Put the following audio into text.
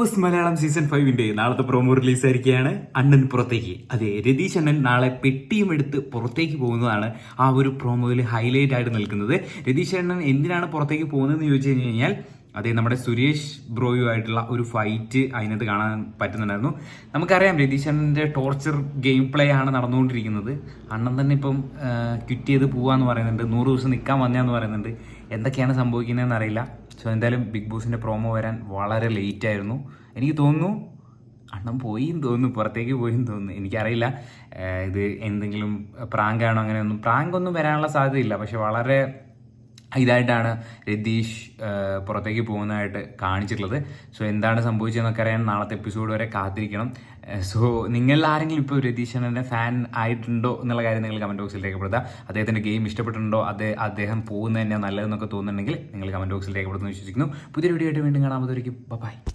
Boss Malayalam season ഫൈവിന്റെ നാളത്തെ promo release ആയിരിക്കുകയാണ്. അണ്ണൻ പുറത്തേക്ക്. അതെ രതീഷ് അണ്ണൻ നാളെ പെട്ടിയും എടുത്ത് പുറത്തേക്ക് പോകുന്നതാണ് ആ ഒരു പ്രൊമോയിൽ ഹൈലൈറ്റ് ആയിട്ട് നിൽക്കുന്നത്. രതീഷ് അണ്ണൻ എന്തിനാണ് പുറത്തേക്ക് പോകുന്നതെന്ന് ചോദിച്ചു കഴിഞ്ഞു കഴിഞ്ഞാൽ അതെ നമ്മുടെ സുരേഷ് ബ്രോയുമായിട്ടുള്ള ഒരു ഫൈറ്റ് അതിനകത്ത് കാണാൻ പറ്റുന്നുണ്ടായിരുന്നു. നമുക്കറിയാം രതീഷ് അണ്ണന്റെ ടോർച്ചർ ഗെയിം പ്ലേ ആണ് നടന്നുകൊണ്ടിരിക്കുന്നത്. അണ്ണൻ തന്നെ ഇപ്പം ക്വിറ്റ് ചെയ്ത് പോവാന്ന് പറയുന്നുണ്ട്. നൂറ് ദിവസം നിൽക്കാൻ വന്നതെന്ന് പറയുന്നുണ്ട്. എന്തൊക്കെയാണ് സംഭവിക്കുന്നതെന്ന് അറിയില്ല. സോ എന്തായാലും ബിഗ് ബോസിന്റെ പ്രോമോ വരാൻ വളരെ ലേറ്റ് ആയിരുന്നു. എനിക്ക് തോന്നുന്നു അണ്ണം പോയി എന്ന് തോന്നുന്നു പുറത്തേക്ക് പോയി എന്ന് തോന്നുന്നു. എനിക്കറിയില്ല ഇത് എന്തെങ്കിലും പ്രാങ്കാണോ അങ്ങനെയൊന്നും. പ്രാങ്കൊന്നും വരാനുള്ള സാധ്യതയില്ല. പക്ഷെ വളരെ ഇതായിട്ടാണ് രതീഷ് പുറത്തേക്ക് പോകുന്നതായിട്ട് കാണിച്ചിട്ടുള്ളത്. സോ എന്താണ് സംഭവിച്ചതെന്നൊക്കെ അറിയാൻ നാളത്തെ എപ്പിസോഡ് വരെ കാത്തിരിക്കണം. സോ നിങ്ങൾ ആരെങ്കിലും ഇപ്പോൾ രതീഷ് അണ്ണന്റെ ഫാൻ ആയിട്ടുണ്ടോ എന്നുള്ള കാര്യം നിങ്ങൾ കമന്റ് ബോക്സിൽ രേഖപ്പെടുത്തുക. അദ്ദേഹത്തിന്റെ ഗെയിം ഇഷ്ടപ്പെട്ടിട്ടുണ്ടോ? അത് അദ്ദേഹം പോകുന്നത് തന്നെ നല്ലതെന്നൊക്കെ തോന്നുന്നുണ്ടെങ്കിൽ നിങ്ങൾ കമന്റ് ബോക്സിൽ രേഖപ്പെടുത്തുന്നു വിശ്വസിക്കുന്നു. പുതിയ വീഡിയോ ആയിട്ട് വീണ്ടും കാണാൻ ബൈ.